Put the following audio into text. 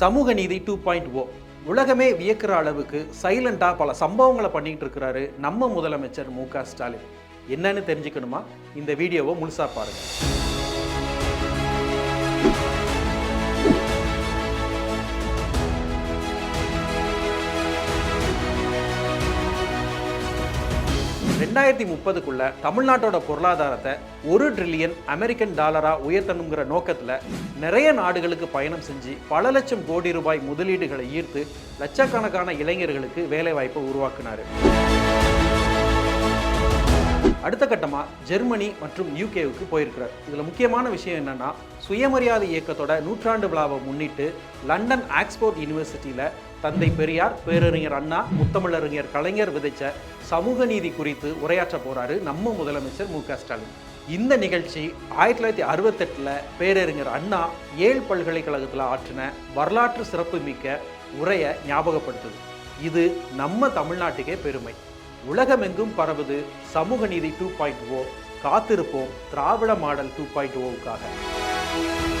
சமூக நீதி two point ஓ உலகமே வியக்கிற அளவுக்கு சைலண்டாக பல சம்பவங்களை பண்ணிகிட்டு இருக்கிறாரு நம்ம முதலமைச்சர் மு க ஸ்டாலின். என்னன்னு தெரிஞ்சுக்கணுமா? இந்த வீடியோவை முழுசாக பாருங்கள் ரெண்டாயிரத்தி முப்பதுக்குள்ள தமிழ்நாட்டோட பொருளாதாரத்தை ஒரு ட்ரில்லியன் அமெரிக்கன் டாலரா உயர்த்தணுங்கிற நோக்கத்துல நிறைய நாடுகளுக்கு பயணம் செஞ்சு பல லட்சம் கோடி ரூபாய் முதலீடுகளை ஈர்த்து லட்சக்கணக்கான இளைஞர்களுக்கு வேலைவாய்ப்பை உருவாக்குனாரு. அடுத்த கட்டமாக ஜெர்மனி மற்றும் யூகேவுக்கு போயிருக்கிறார். இதில் முக்கியமான விஷயம் என்னென்னா சுயமரியாதை இயக்கத்தோட நூற்றாண்டு விழாவை முன்னிட்டு லண்டன் ஆக்ஸ்போர்ட் யூனிவர்சிட்டியில் தந்தை பெரியார் பேரறிஞர் அண்ணா முத்தமிழறிஞர் கலைஞர் விதைச்ச சமூக நீதி குறித்து உரையாற்ற போறாரு நம்ம முதலமைச்சர் மு க ஸ்டாலின். இந்த நிகழ்ச்சி ஆயிரத்தி தொள்ளாயிரத்தி அறுபத்தெட்டில் பேரறிஞர் அண்ணா ஏழ் பல்கலைக்கழகத்தில் ஆற்றின வரலாற்று சிறப்புமிக்க உரையை ஞாபகப்படுத்துது. இது நம்ம தமிழ்நாட்டுக்கே பெருமை. உலகமெங்கும் பரவுது சமூக நீதி டூ பாயிண்ட் ஓ காத்திருப்போம். திராவிட மாடல் டூ பாயிண்ட் ஓவுக்காக oh